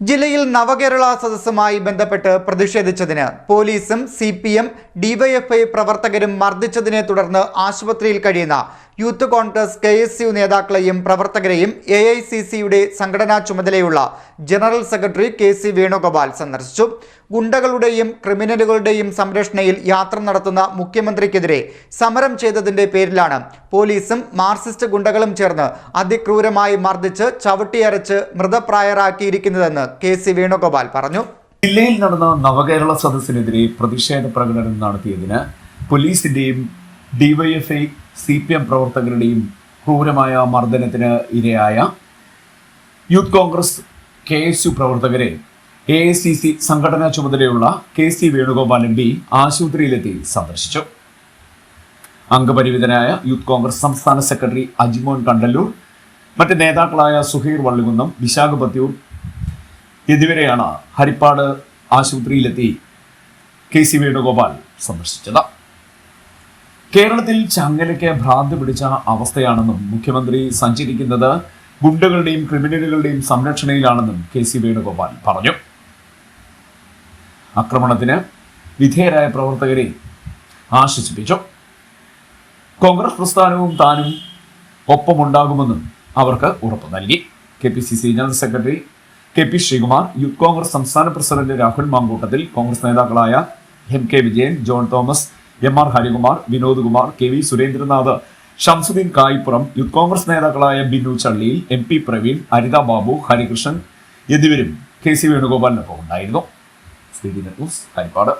ജില്ലയിൽ നവകേരള സദസ്സുമായി ബന്ധപ്പെട്ട് പ്രതിഷേധിച്ചതിന് പോലീസും സി പി എം ഡിവൈഎഫ്ഐ പ്രവർത്തകരും മർദ്ദിച്ചതിനെ തുടർന്ന് ആശുപത്രിയിൽ കഴിയുന്ന youth Congress K S U നേതാക്കളെയും പ്രവർത്തകരെയും എ ഐ സി സിയുടെ സംഘടനാ ചുമതലയുള്ള general secretary K C Venugopal സന്ദർശിച്ചു. ഗുണ്ടകളുടെയും ക്രിമിനലുകളുടെയും സംരക്ഷണയിൽ യാത്ര നടത്തുന്ന മുഖ്യമന്ത്രിക്കെതിരെ സമരം ചെയ്തതിന്റെ പേരിലാണ് പോലീസും മാർസിസ്റ്റ് ഗുണ്ടകളും ചേർന്ന് അതിക്രൂരമായി മർദ്ദിച്ച് ചവിട്ടിയരച്ച് മൃതപ്രായരാക്കിയിരിക്കുന്നതെന്ന് കെ സി വേണുഗോപാൽ പറഞ്ഞു. ജില്ലയിൽ നടന്ന നവകേരള സദസ്സിനെതിരെ പ്രതിഷേധ പ്രകടനം നടത്തിയതിന് പോലീസിന്റെയും ഡിവൈഎഫ്ഐ സി പി എം പ്രവർത്തകരുടെയും ക്രൂരമായ മർദ്ദനത്തിന് ഇരയായ youth Congress K S U പ്രവർത്തകരെ എ ഐ സി സി സംഘടനാ ചുമതലയുള്ള K C Venugopal M P ആശുപത്രിയിലെത്തി സന്ദർശിച്ചു. അംഗപരിമിതനായ യൂത്ത് കോൺഗ്രസ് സംസ്ഥാന സെക്രട്ടറി അജിമോൻ കണ്ടല്ലൂർ മറ്റ് നേതാക്കളായ സുഹൈർ വള്ളികുന്നം വിശാഖ ബത്തിയൂർ എന്നിവരെയാണ് ഹരിപ്പാട് ആശുപത്രിയിലെത്തി കെ സി വേണുഗോപാൽ സന്ദർശിച്ചത്. കേരളത്തിൽ ചങ്ങലയ്ക്ക് ഭ്രാന്ത് പിടിച്ച അവസ്ഥയാണെന്നും മുഖ്യമന്ത്രി സഞ്ചരിക്കുന്നത് ഗുണ്ടകളുടെയും ക്രിമിനലുകളുടെയും സംരക്ഷണയിലാണെന്നും കെ സി വേണുഗോപാൽ പറഞ്ഞു. ആക്രമണത്തിന് വിധേയരായ പ്രവർത്തകരെ ആശ്വസിപ്പിച്ചു. കോൺഗ്രസ് പ്രസ്ഥാനവും താനും ഒപ്പമുണ്ടാകുമെന്നും അവർക്ക് ഉറപ്പ് നൽകി. K P C C general secretary K P Sreekumar youth Congress സംസ്ഥാന പ്രസിഡന്റ് രാഹുൽ മാങ്കൂട്ടത്തിൽ കോൺഗ്രസ് നേതാക്കളായ M K Vijayan John Thomas M R Harikumar Vinod Kumar K V Surendranath Shamsuddin Kayippuram youth Congress നേതാക്കളായ ബിനു ചള്ളിയിൽ എം പി പ്രവീൺ അരിത ബാബു ഹരികൃഷ്ണൻ എന്നിവരും K C വേണുഗോപാലിനൊപ്പം ഉണ്ടായിരുന്നു. ഹരിപ്പാട്.